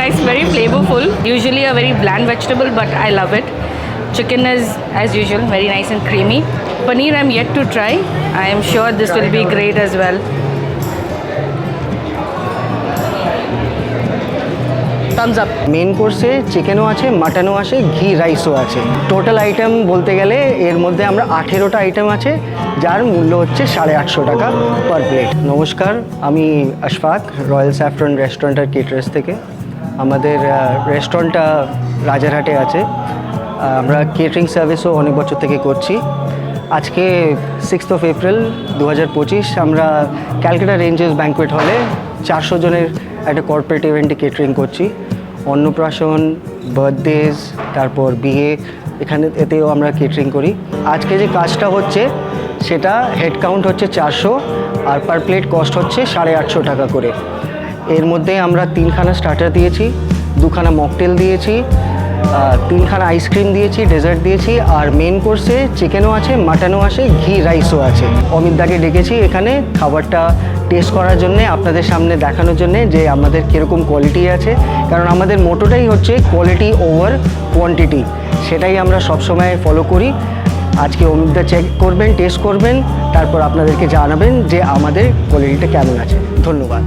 nice, very flavorful. Usually a very bland vegetable, but I love it. Chicken is, as usual, very nice and creamy. Paneer, I'm yet to try. I am sure this will be great as well. Thumbs up. Main কোর্সে চিকেনও আছে মাটনও আছে ঘি রাইসও আছে total item বলতে গেলে এর মধ্যে আমরা আঠেরোটা আইটেম আছে যার মূল্য হচ্ছে সাড়ে আটশো টাকা পার প্লেট নমস্কার আমি আশফাক রয়্যাল স্যাফরন রেস্টুরেন্ট আর কেটারেস থেকে আমাদের রেস্টুরেন্টটা রাজারহাটে আছে। আমরা কেটারিং সার্ভিসও অনেক বছর থেকে করছি। আজকে সিক্সথ অফ এপ্রিল দু হাজার পঁচিশ আমরা ক্যালকাটা রেঞ্জেস ব্যাঙ্কুয়েট হলে চারশো জনের একটা কর্পোরেট ইভেন্টে কেটারিং করছি। অন্নপ্রাশন বার্থডেজ তারপর বিয়ে, এখানে, এতেও আমরা কেটারিং করি। আজকে যে কাজটা হচ্ছে, সেটা হেড কাউন্ট হচ্ছে চারশো আর পার প্লেট কস্ট হচ্ছে সাড়ে আটশো টাকা করে। এর মধ্যে আমরা তিনখানা স্টার্টার দিয়েছি, দুখানা মকটেল দিয়েছি তিনখানা আইসক্রিম দিয়েছি ডেজার্ট দিয়েছি, আর মেন কোর্সে চিকেনও আছে মাটনও আছে, ঘি রাইসও আছে। অমিত দাকে ডেকেছি এখানে খাবারটা টেস্ট করার জন্যে, আপনাদের সামনে দেখানোর জন্যে যে আমাদের কীরকম কোয়ালিটি আছে। কারণ আমাদের মোটোটাই হচ্ছে কোয়ালিটি ওভার কোয়ান্টিটি সেটাই আমরা সবসময় ফলো করি। আজকে অমিতদা চেক করবেন টেস্ট করবেন, তারপর আপনাদেরকে জানাবেন যে আমাদের কোয়ালিটিটা কেমন আছে। ধন্যবাদ।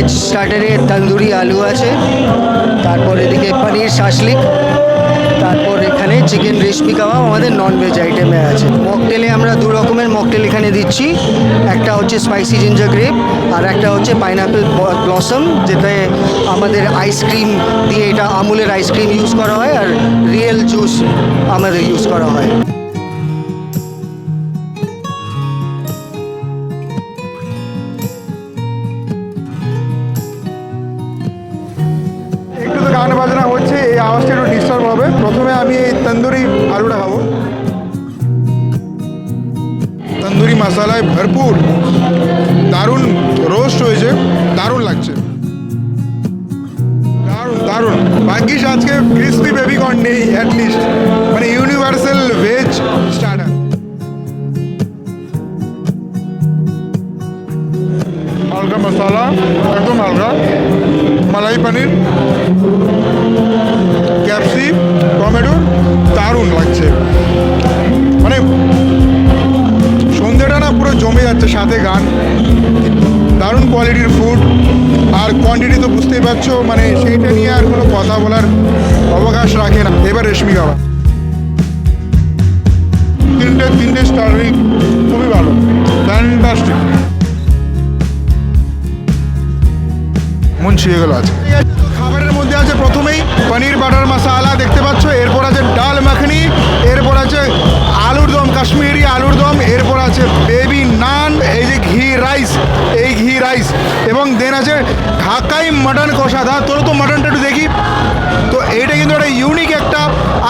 ভেজ স্টার্টারে তন্দুরি আলু আছে। তারপর এদিকে পনির শাসলিক। তারপর এখানে চিকেন রেশমি কাবাব আমাদের নন ভেজ আইটেমে আছে। মকটেলে আমরা দু রকমের মকটেল এখানে দিচ্ছি। একটা হচ্ছে স্পাইসি জিঞ্জার গ্রেপ আর একটা হচ্ছে পাইনাপেল ব্লসম যেটাতে আমাদের আইসক্রিম দিয়ে এটা আমুলের আইসক্রিম ইউজ করা হয় আর রিয়েল জুস আমাদের ইউজ করা হয়। তন্দুরি আলুটা খাব তন্দুরি মশলায় ভরপুর দারুণ রোস্ট হয়েছে দারুণ লাগছে দারুণ দারুণ ভাগ্যিস আজকে ক্রিস্পি বেবিকর্ন নেই অ্যাটলিস্ট মানে ইউনিভার্সাল ভেজ স্টার্টার হালকা মশলা একদম হালকা মালাই পনির ক্যাপসি দারুণ লাগছে। মানে সন্ধ্যেটা না পুরো জমে যাচ্ছে সাথে গান। দারুণ কোয়ালিটির ফুড আর কোয়ান্টিটি তো বুঝতেই পারছ মানে সেইটা নিয়ে আর কোনো কথা বলার অবকাশ রাখে না। এবার রেশমি খাবার তিনটে তিনটে স্টারই খুবই ভালো। ফ্যান্টাস্টিক মন ছুঁয়ে গেল আছে খাবারের মধ্যে আছে প্রথমেই পনির, বাটার মশালা, দেখতে পাচ্ছ? এরপর আছে ডাল মাখনি, এরপর আছে আলুর দম, কাশ্মীরি আলুর দম, এরপর আছে বেবি নান এই যে ঘি রাইস এই ঘি রাইস এবং দেন আছে ঢাকাই মাটন কষা। দা তোর তো মাটনটা একটু দেখি। তো এইটা কিন্তু একটা ইউনিক একটা,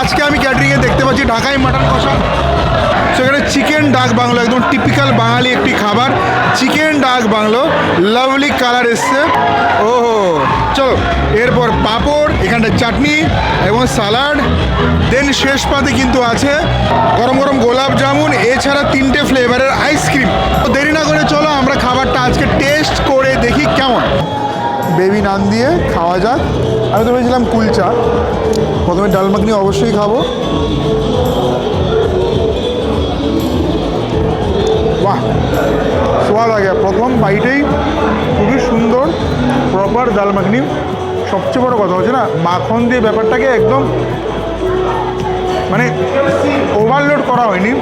আজকে আমি ক্যাটারিংয়ে দেখতে পাচ্ছি ঢাকাই মাটন কষা। সেখানে চিকেন ডাক বাংলা, একদম টিপিক্যাল বাঙালি একটি খাবার। চিকেন ডাক বাংলো লাভলি কালার এসছে। ওহো, চলো, এরপর পাঁপড়, এখানটা চাটনি এবং সালাড। দেন শেষ পাতে কিন্তু আছে গরম গরম গোলাপ জামুন, এছাড়া তিনটে ফ্লেভারের আইসক্রিম তো দেরি না করে চলো, আমরা খাবারটা আজকে টেস্ট করে দেখি কেমন। বেবি নান দিয়ে খাওয়া যাক। আমি তো ভেবেছিলাম কুলচা। প্রথমে ডাল মাখনি অবশ্যই খাব। সোয়াদ আগে প্রথম বাইটেই খুবই সুন্দর প্রপার ডাল মাখনি। সবচেয়ে বড় কথা হচ্ছে না মাখন দিয়ে ব্যাপারটাকে একদম মানে ওভারলোড করা হয়নি।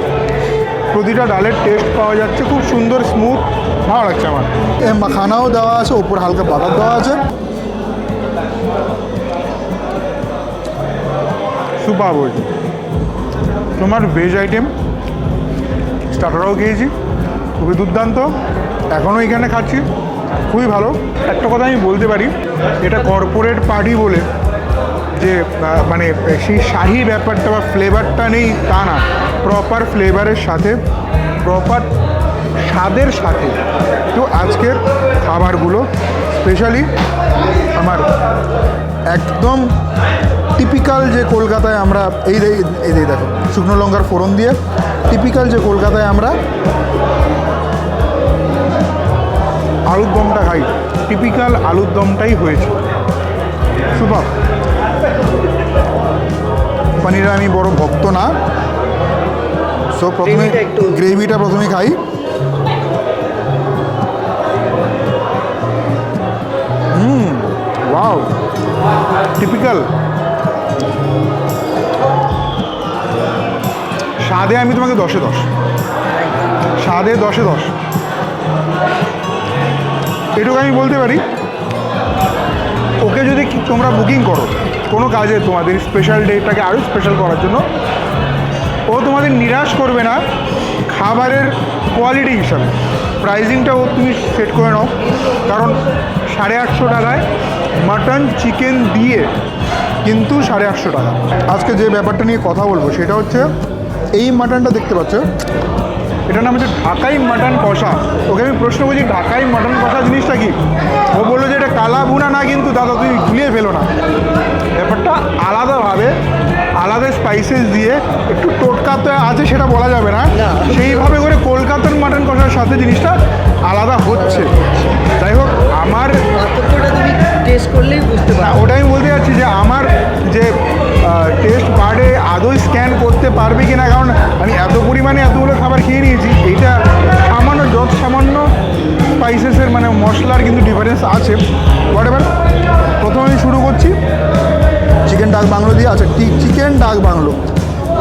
প্রতিটা ডালের টেস্ট পাওয়া যাচ্ছে খুব সুন্দর স্মুথ ভালো লাগছে আমার। এ মাখানাও দেওয়া আছে ওপর হালকা বাদাম দেওয়া আছে। সুপার বলছি তোমার ভেজ আইটেম স্টার্টারও খেয়েছি। খুবই দুর্দান্ত। এখনও এখানে খাচ্ছি। খুবই ভালো। একটা কথা আমি বলতে পারি, এটা কর্পোরেট পার্টি বলে যে মানে সেই শাহি ব্যাপারটা বা ফ্লেভারটা নেই তা না। প্রপার ফ্লেভারের সাথে প্রপার স্বাদের সাথে তো আজকের খাবারগুলো স্পেশালি আমার একদম টিপিক্যাল যে কলকাতায় আমরা এই এই দেখো, শুকনো লঙ্কার ফোড়ন দিয়ে টিপিক্যাল যে কলকাতায় আমরা আলুর দমটা খাই টিপিক্যাল আলুর দমটাই হয়েছে। সুপার পনিরের আমি বড় ভক্ত না। সো প্রথমে গ্রেভিটা প্রথমে খাই। হুম ওয়াও টিপিক্যাল স্বাদে আমি তোমাকে দশে দশ। স্বাদে দশে দশ। এটুকু আমি বলতে পারি, ওকে যদি তোমরা বুকিং করো, কোনো কাজে তোমাদের স্পেশাল ডেটাকে আরও স্পেশাল করার জন্য, ও তোমাদের নিরাশ করবে না খাবারের কোয়ালিটি হিসাবে। প্রাইজিংটাও তুমি সেট করে নাও, কারণ সাড়ে আটশো টাকায় মাটন চিকেন দিয়ে কিন্তু সাড়ে আটশো টাকা। আজকে যে ব্যাপারটা নিয়ে কথা বলব, সেটা হচ্ছে, এই মাটনটা দেখতে পাচ্ছ এটার নাম হচ্ছে ঢাকাই মাটন কষা। ওকে আমি প্রশ্ন করছি ঢাকাই মাটন কষা জিনিসটা কি? ও বলল যে এটা কালা বুনা না কিন্তু দাদা তুমি গুলিয়ে ফেলো না। ব্যাপারটা আলাদাভাবে আলাদা স্পাইসেস দিয়ে একটু টোটকা তো আছে সেটা বলা যাবে না। সেইভাবে করে কলকাতার মাটন কষার সাথে জিনিসটা আলাদা হচ্ছে। যাই হোক আমার পার্থক্যটা তুমি টেস্ট করলেই বুঝতে পারো ওটাই আমি বলতে যাচ্ছি যে আমার যে টেস্ট বার্ডে আদৌ স্ক্যান করতে পারবে কি না কারণ আমি এত পরিমাণে এতগুলো খাবার খেয়ে নিয়েছি। এটা সামান্য যত সামান্য স্পাইসেসের মানে মশলার কিন্তু ডিফারেন্স আছে। বাট এবার প্রথমে আমি শুরু করছি। চিকেন ডাক বাংলো দিয়ে আচ্ছা চিকেন ডাক বাংলো।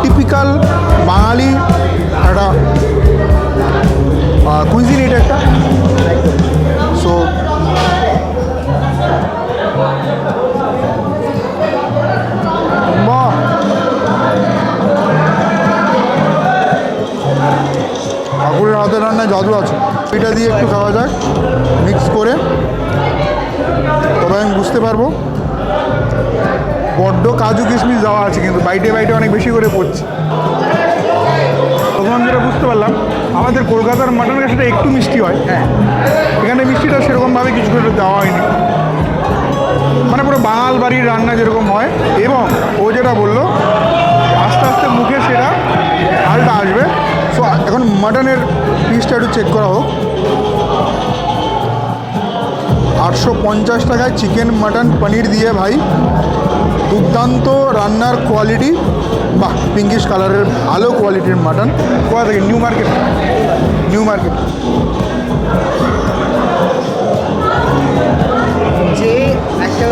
টিপিক্যাল বাঙালি একটা কুইজিন এটা একটা। আমি বুঝতে পারব। বড্ড কাজু কিশমিশ দেওয়া আছে কিন্তু বাইটে বাইটে অনেক বেশি করে পড়ছে। প্রথম যেটা বুঝতে পারলাম আমাদের কলকাতার মাটন সেটা একটু মিষ্টি হয়। হ্যাঁ। এখানে মিষ্টিটা সেরকমভাবে কিছু করে দেওয়া হয়নি। মানে পুরো বাঙাল বাড়ির রান্না যেরকম হয় এবং ও যেটা বলল আস্তে আস্তে মুখে সেটা হালটা আসবে। সো এখন মাটনের পিসটা একটু চেক করা হোক। আটশো পঞ্চাশ টাকায় চিকেন, মাটন, পনির দিয়ে ভাই দুর্দান্ত রান্নার কোয়ালিটি বাহ পিঙ্কিশ কালারের ভালো কোয়ালিটির মাটন। কোথা থেকে? নিউ মার্কেট নিউ মার্কেট যে একটা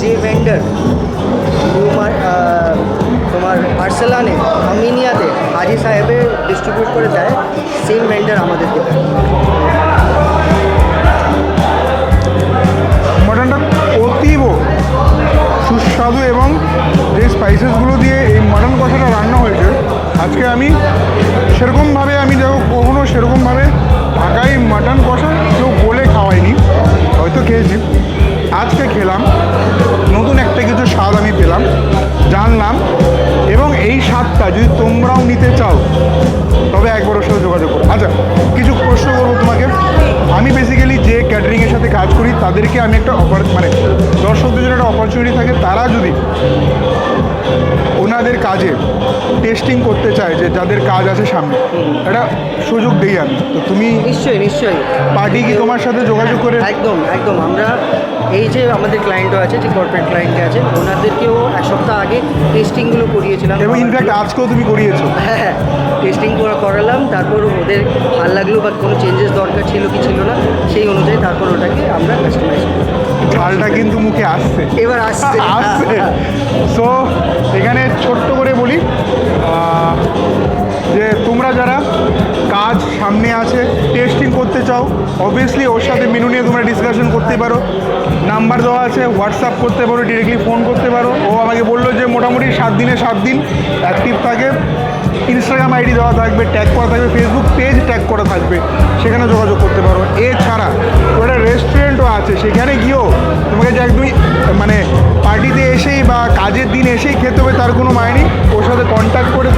যে ভেন্ডার তোমার আর্সেলানে আমিনিয়াতে হাজি সাহেবে ডিস্ট্রিবিউট করে দেয় সেম ভেন্ডার আমাদেরকে দেয়। তোমরাও নিতে চাও তাদেরকে আমি একটা অপার মানে দর্শকদের জন্য একটা অপরচুনিটি থাকে তারা যদি ওনাদের কাজে টেস্টিং করতে চায় যে যাদের কাজ আছে সামনে একটা সুযোগ দিই আমি। তো তুমি নিশ্চয়ই নিশ্চয়ই। পার্টি কি তোমার সাথে যোগাযোগ করে একদম একদম। আমরা এই যে আমাদের ক্লায়েন্টও আছে যে কর্পোরেট ক্লায়েন্ট আছে ওনাদেরকেও এক সপ্তাহ আগে টেস্টিংগুলো করিয়েছিলাম। এবং ইনফ্যাক্ট আজকেও তুমি করিয়েছো। হ্যাঁ টেস্টিং করালাম তারপর ওদের ভালো লাগল বা কোনো চেঞ্জেস দরকার ছিল কি ছিল না ঝালটা কিন্তু মুখে আসছে। এবার আসছে। আসছে। সো এখানে ছোট্ট করে বলি যারা কাজ সামনে আছে টেস্টিং করতে চাও অবভিয়াসলি ওর সাথে মেনু নিয়ে তোমরা ডিসকাশন করতে পারো। নাম্বার দেওয়া আছে হোয়াটসঅ্যাপ করতে পারো ডিরেক্টলি ফোন করতে পারো। ও আমাকে বলল যে মোটামুটি সাত দিনে সাত দিন অ্যাক্টিভ থাকে। ইনস্টাগ্রাম আইডি দেওয়া থাকবে ট্যাগ করা থাকবে ফেসবুক পেজ ট্যাগ করা থাকবে, সেখানে যোগাযোগ করতে পারো। এছাড়া ওটা রেস্টুরেন্টও আছে, সেখানে গিয়েও তোমাকে যে একদমই মানে পার্টিতে এসেই বা কাজের দিন এসেই খেতে হবে, তার কোনো মানে নেই। ওর সাথে কন্ট্যাক্ট করে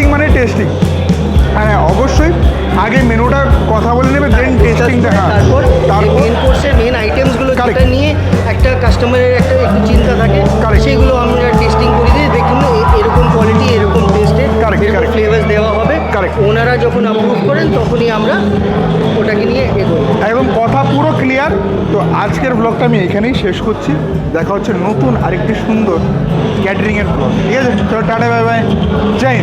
টেস্টিং মানে টেস্টিং হ্যাঁ অবশ্যই। আগে মেনুটা কথা বলে নেবে দেন টেস্টিংটা দেখা। তারপর তারপর মেন কোর্সের মেন আইটেমসগুলো নিয়ে একটা কাস্টমারের একটা একটু চিন্তা থাকে. সেগুলো আমরা আজকের ব্লগটা আমি এখানেই শেষ করছি। দেখা হচ্ছে নতুন আরেকটি সুন্দর ক্যাটারিংয়ের ব্লগ ঠিক আছে? চলো, টাটা বাই বাই জয়